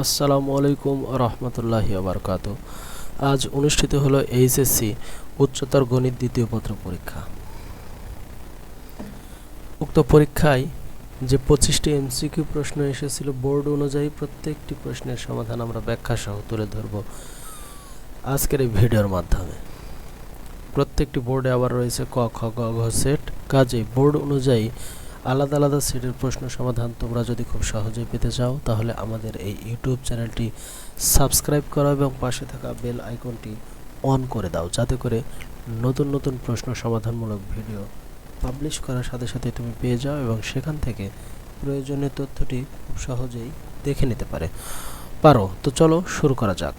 আসসালামু আলাইকুম রহমতুল্লাহি আবরকাত আজ অনুষ্ঠিত হলো এইচএসসি উচ্চতর গণিত দ্বিতীয় পত্র পরীক্ষা উক্ত পরীক্ষায় যে পঁচিশটি এমসিকিউ প্রশ্ন এসেছিল বোর্ড অনুযায়ী প্রত্যেকটি প্রশ্নের সমাধান আমরা ব্যাখ্যা সহ তুলে ধরব আজকের এই ভিডিওর মাধ্যমে প্রত্যেকটি বোর্ডে আবার রয়েছে ক খ গ ঘ সেট কাজে বোর্ড অনুযায়ী আলাদা আলাদা সেটের প্রশ্ন সমাধান তোমরা যদি খুব সহজেই পেতে চাও, তাহলে আমাদের এই ইউটিউব চ্যানেলটি সাবস্ক্রাইব করো এবং পাশে থাকা বেল আইকনটি অন করে দাও, যাতে করে নতুন নতুন প্রশ্ন সমাধানমূলক ভিডিও পাবলিশ করার সাথে সাথে তুমি পেয়ে যাও এবং সেখান থেকে প্রয়োজনীয় তথ্যটি খুব সহজেই দেখে নিতে পারে। পারো, তো চলো শুরু করা যাক।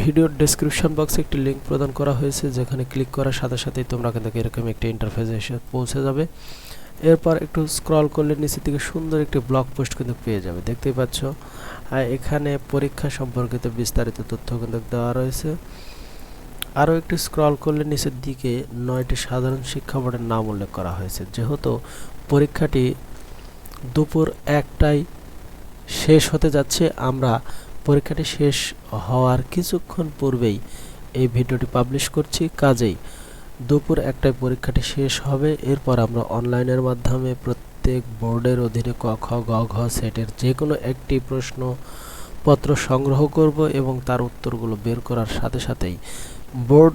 ভিডিওর ডেসক্রিপশন বক্সে একটি লিঙ্ক প্রদান করা হয়েছে, যেখানে ক্লিক করার সাথে সাথেই তোমরা কিন্তু এরকম একটি ইন্টারফেসে এসে পৌঁছে যাবে। এরপর একটু স্ক্রল করলে নিচের দিকে সুন্দর একটি ব্লগ পোস্ট কিন্তু পেয়ে যাবে, দেখতেই পাচ্ছ? এখানে পরীক্ষা সম্পর্কিত বিস্তারিত তথ্য কিন্তু দেওয়া রয়েছে। আরও একটু স্ক্রল করলে নিচের দিকে নয়টি সাধারণ শিক্ষা বোর্ডের নাম উল্লেখ করা হয়েছে। যেহেতু পরীক্ষাটি দুপুর একটায় শেষ হতে যাচ্ছে, আমরা পরীক্ষাটি শেষ হওয়ার কিছুক্ষণ পূর্বেই এই ভিডিওটি পাবলিশ করছি। কাজেই দুপুর একটায় পরীক্ষাটি শেষ হবে। এরপর আমরা অনলাইনের মাধ্যমে প্রত্যেক বোর্ডের অধীনে ক, খ, গ, ঘ সেটের যে কোনো একটি প্রশ্নপত্র সংগ্রহ করব এবং তার উত্তরগুলো বের করার সাথে সাথেই বোর্ড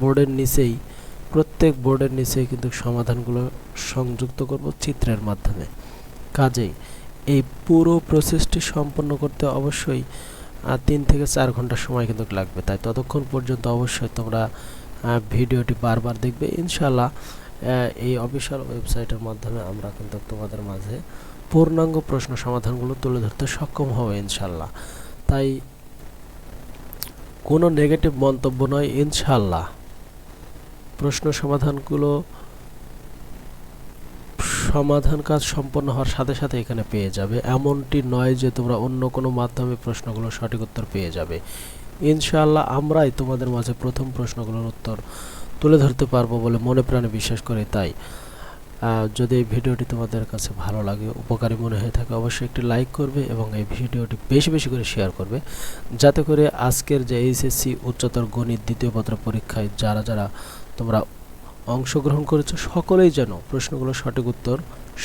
বোর্ডের নিচেই, প্রত্যেক বোর্ডের নিচেই কিন্তু সমাধানগুলো সংযুক্ত করব চিত্রের মাধ্যমে। কাজেই এই পুরো প্রসেসটি সম্পন্ন করতে অবশ্যই তিন থেকে চার ঘণ্টা সময় কিন্তু লাগবে। তাই ততক্ষণ পর্যন্ত অবশ্যই তোমরা ভিডিওটি বারবার দেখবে ইনশাল্লাহ এই অফিসিয়াল ওয়েবসাইটের মাধ্যমে আমরা কিন্তু তোমাদের মাঝে পূর্ণাঙ্গ প্রশ্ন সমাধানগুলো তুলে ধরতে সক্ষম হবে ইনশাল্লাহ তাই কোনো নেগেটিভ মন্তব্য নয় ইনশাল্লাহ প্রশ্ন সমাধানগুলো সমাধান কাজ সম্পন্ন হওয়ার সাথে সাথে এখানে পেয়ে যাবে। এমনটি নয় যে তোমরা অন্য কোনো মাধ্যমে প্রশ্নগুলো সঠিক উত্তর পেয়ে যাবে। ইনশাআল্লাহ আমরাই তোমাদের মাঝে প্রথম প্রশ্নগুলোর উত্তর তুলে ধরতে পারব বলে মনে প্রাণে বিশ্বাস করি, তাই। যদি এই ভিডিওটি তোমাদের কাছে ভালো লাগে, উপকারী মনে হয়ে থাকে, অবশ্যই একটি লাইক করবে এবং এই ভিডিওটি বেশি বেশি করে শেয়ার করবে। যাতে করে আজকের যে এইচএসসি উচ্চতর গণিত দ্বিতীয় পত্র পরীক্ষায় যারা যারা তোমরা অংশগ্রহণ করেছ, সকলেই যেন প্রশ্নগুলো সঠিক উত্তর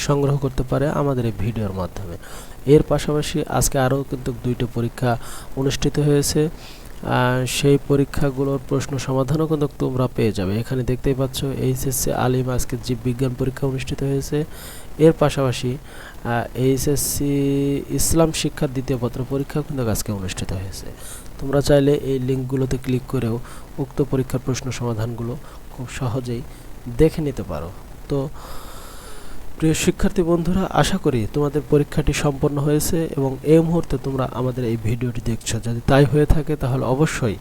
সংগ্রহ করতে পারে আমাদের এই ভিডিওর মাধ্যমে। এর পাশাপাশি আজকে আরও কিন্তু দুইটা পরীক্ষা অনুষ্ঠিত হয়েছে। সেই পরীক্ষাগুলোর প্রশ্ন সমাধানও কিন্তু তোমরা পেয়ে যাবে। এখানে দেখতেই পাচ্ছ, এইচএসসি আলিম আজকে জীববিজ্ঞান পরীক্ষা অনুষ্ঠিত হয়েছে। এর পাশাপাশি এইচএসসি ইসলাম শিক্ষার দ্বিতীয় পত্র পরীক্ষা কিন্তু আজকে অনুষ্ঠিত হয়েছে। তোমরা চাইলে এই লিঙ্কগুলোতে ক্লিক করেও উক্ত পরীক্ষার প্রশ্ন সমাধানগুলো খুব সহজেই দেখে নিতে পারো। তো প্রিয় শিক্ষার্থী বন্ধুরা, আশা করি তোমাদের পরীক্ষাটি সম্পন্ন হয়েছে এবং এই মুহূর্তে তোমরা আমাদের এই ভিডিওটি দেখছ। যদি তাই হয়ে থাকে, তাহলে অবশ্যই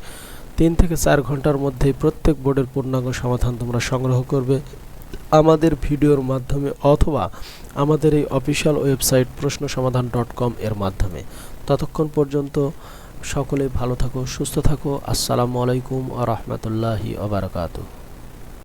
তিন থেকে চার ঘণ্টার মধ্যে প্রত্যেক বোর্ডের পূর্ণাঙ্গ সমাধান তোমরা সংগ্রহ করবে। আমাদের ভিডিওর মাধ্যমে অথবা আমাদের এই অফিসিয়াল ওয়েবসাইট প্রশ্ন সমাধান ডট কম এর মাধ্যমে। ততক্ষণ পর্যন্ত সকলে ভালো থাকো, সুস্থ থাকো। আসসালামু আলাইকুম আ রহমতুল্লাহি আবরকাতু